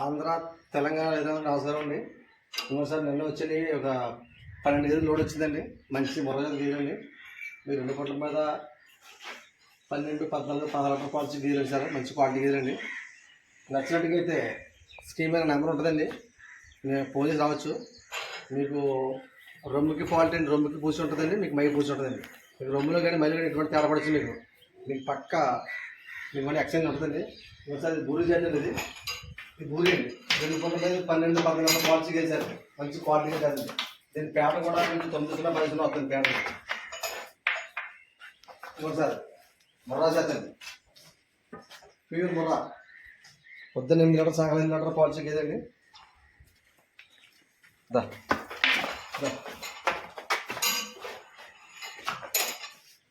ఆంధ్ర తెలంగాణ ఏదైనా నమస్కారం అండి ఇంకోసారి నిన్న వచ్చింది ఒక పన్నెండు గేదెలు లోడ్ వచ్చిందండి. మంచి మురగజాతి గేదెలండి మీరు రెండు కోట్ల మీద పన్నెండు పద్నాలుగు పదహారు క్వాలిటీ గేదెలు వచ్చారు. మంచి క్వాలిటీ గేదెలండి నచ్చినట్టుగా అయితే స్కీమ్ మీద నెంబర్ ఉంటుందండి. నేను ఫోన్ చేసి రావచ్చు. మీకు రొమ్ముకి ఫాల్ట్ అండి. రొమ్ముకి పూసి ఉంటుందండి. మీకు మై పూసి ఉంటుందండి. మీకు రొమ్ములో కానీ మళ్ళీ కానీ ఎటువంటి తేడా పడచ్చు మీకు. మీకు పక్క మీకు మళ్ళీ ఎక్స్చేంజ్ ఉంటుందండి ఒకసారి బూరి చేయండి ఇది అండి రెండు పూట మీద పన్నెండు పదకొండు క్వాలిటీ వేశారు మంచి క్వాలిటీ కాదు దీని పేట కూడా మీకు తొమ్మిది సున్నా పది సున్నా వస్తుంది పేట సార్ ముర్రా చేతండి ప్యూర్ ముర్రా. పొద్దున్న ఎనిమిది గంటల సాయంకాలం ఎనిమిది గంటల పాలసీ ఏదండి దా. ఇది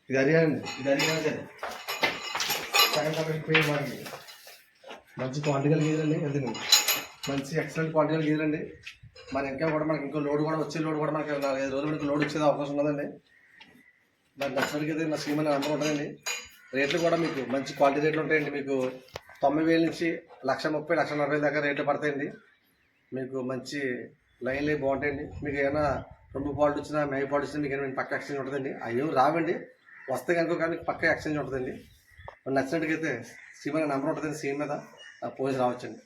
ఇది అరియానండి ఇది అరియానండి సగం సగం పోయి మనకి మంచి క్వాలిటీ కలిగి గీదండి ఎందుకు? మంచి ఎక్సలెంట్ క్వాలిటీ కలిగి గీదండి మన ఇంకా కూడా మనకి ఇంకో లోడ్ కూడా వచ్చే లోడ్ కూడా మనకి నాలుగైదు రోజులు మనకి లోడ్ వచ్చేది అవకాశం ఉన్నదండి. దాని నచ్చినట్టుగా అయితే నా స్కీమ్ అనే నెంబర్ ఉంటుందండి. రేట్లు కూడా మీకు మంచి క్వాలిటీ రేట్లు ఉంటాయండి. మీకు తొంభై వేల నుంచి లక్ష ముప్పై లక్ష నలభై దాకా రేట్లు పడతాయండి. మీకు మంచి లైన్లు బాగుంటాయండి. మీకు ఏమైనా రొమ్ము పాలు వచ్చినా మేయ పాలు వచ్చినా మీకు ఏమైనా పక్క ఎక్స్చేంజ్ ఉంటుందండి. అవి రావండి. వస్తే కనుక కానీ పక్క ఎక్స్చేంజ్ ఉంటుందండి. నచ్చినట్టుగా అయితే సీమ్ నెంబర్ ఉంటుందండి సీమ్ మీద పోలీసు రావచ్చండి.